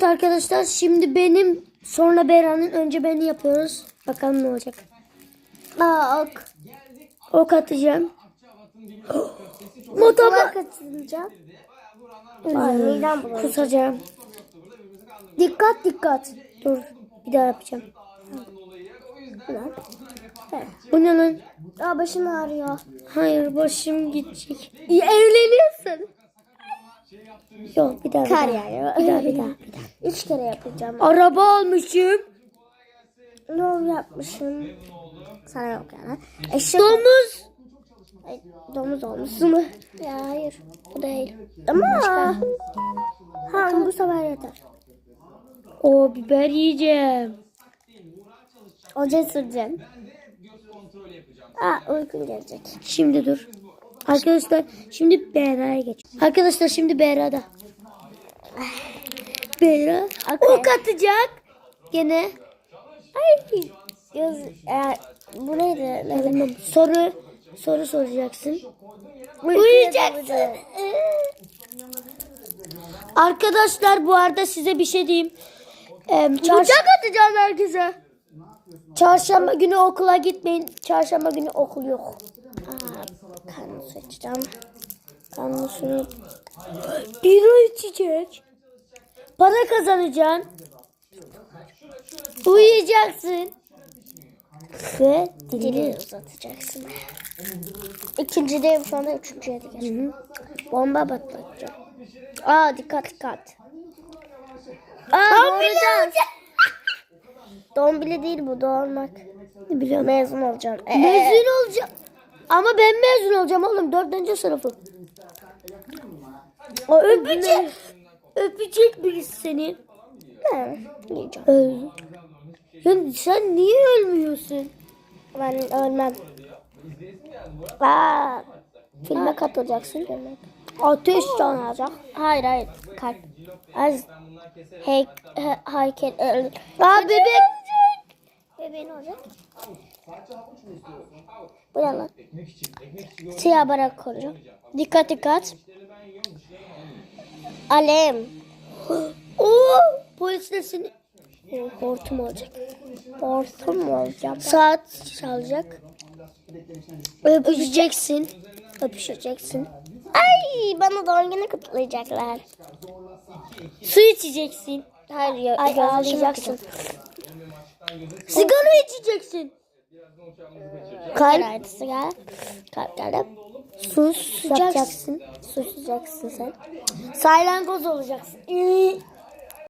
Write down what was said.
Evet arkadaşlar şimdi benim sonra Bera'nın önce beni yapıyoruz. Bakalım ne olacak. Aa ok. Ok atacağım. Motoba kaçınca. Midem kusacağım. Dikkat dikkat. Dur bir daha yapacağım. Bu ne lan? Aa başım ağrıyor. Hayır başım gidecek. Evleniyorsun. Yok bir daha. bir Kar daha. yağıyor. Bir daha bir daha. Bir daha. Üç kere yapacağım. Araba almışım. Ne oldu yapmışım? Sana yok yani. Eşek Domuz. Ay, domuz olmuşsun mu? Ya hayır. O değil. Ama ha bu sefer yeter. O biber yiyeceğim. Ocağı süreceğim. Aa uykun gelecek. Şimdi dur. Arkadaşlar şimdi Bera'ya geç. Arkadaşlar şimdi Bera'da. Bera Okey. ok atacak. Gene. Ay göz e, bu neydi? Tamam. Soru soru soracaksın. Uyuyacaksın. Arkadaşlar bu arada size bir şey diyeyim. Ee, çarş- atacağız herkese. çarşamba günü okula gitmeyin. Çarşamba günü okul yok. Kanlı su içeceğim. Kanlı suyu. Bira içecek. Para kazanacaksın. Uyuyacaksın. Ve Dili dili. uzatacaksın. İkincideyim şu anda üçüncüye de geçtim. Bomba patlatacağım. Aa dikkat dikkat. Aa doğuracağız. Dombili değil bu doğurmak. Ne biliyorum. Mezun olacağım. Ee, Mezun olacağım. Ama ben mezun olacağım oğlum. Dördüncü sınıfım. O öpecek. Öpecek birisi seni. Ne? Öl. Ya sen niye ölmüyorsun? Ben ölmem. Aa, filme katılacaksın. Ateş yanacak. Hayır hayır. Kalp. Az hey, he, heykel. el- Aa bebek. Bebeğin olacak. Bu ne lan? Siyah barak koyacağım. Dikkat dikkat. Alem. Oo, polisler seni Hortum olacak. Hortum mu olacak? saat çalacak. Öpeceksin. Öpüşeceksin. Ay bana doğum günü kutlayacaklar. Su içeceksin. Hayır ya, Ay ağlayacaksın. Sigara içeceksin. Kalp. Sigara. Kalp geldi. Sus yapacaksın. Susacaksın sen. Saylangoz olacaksın.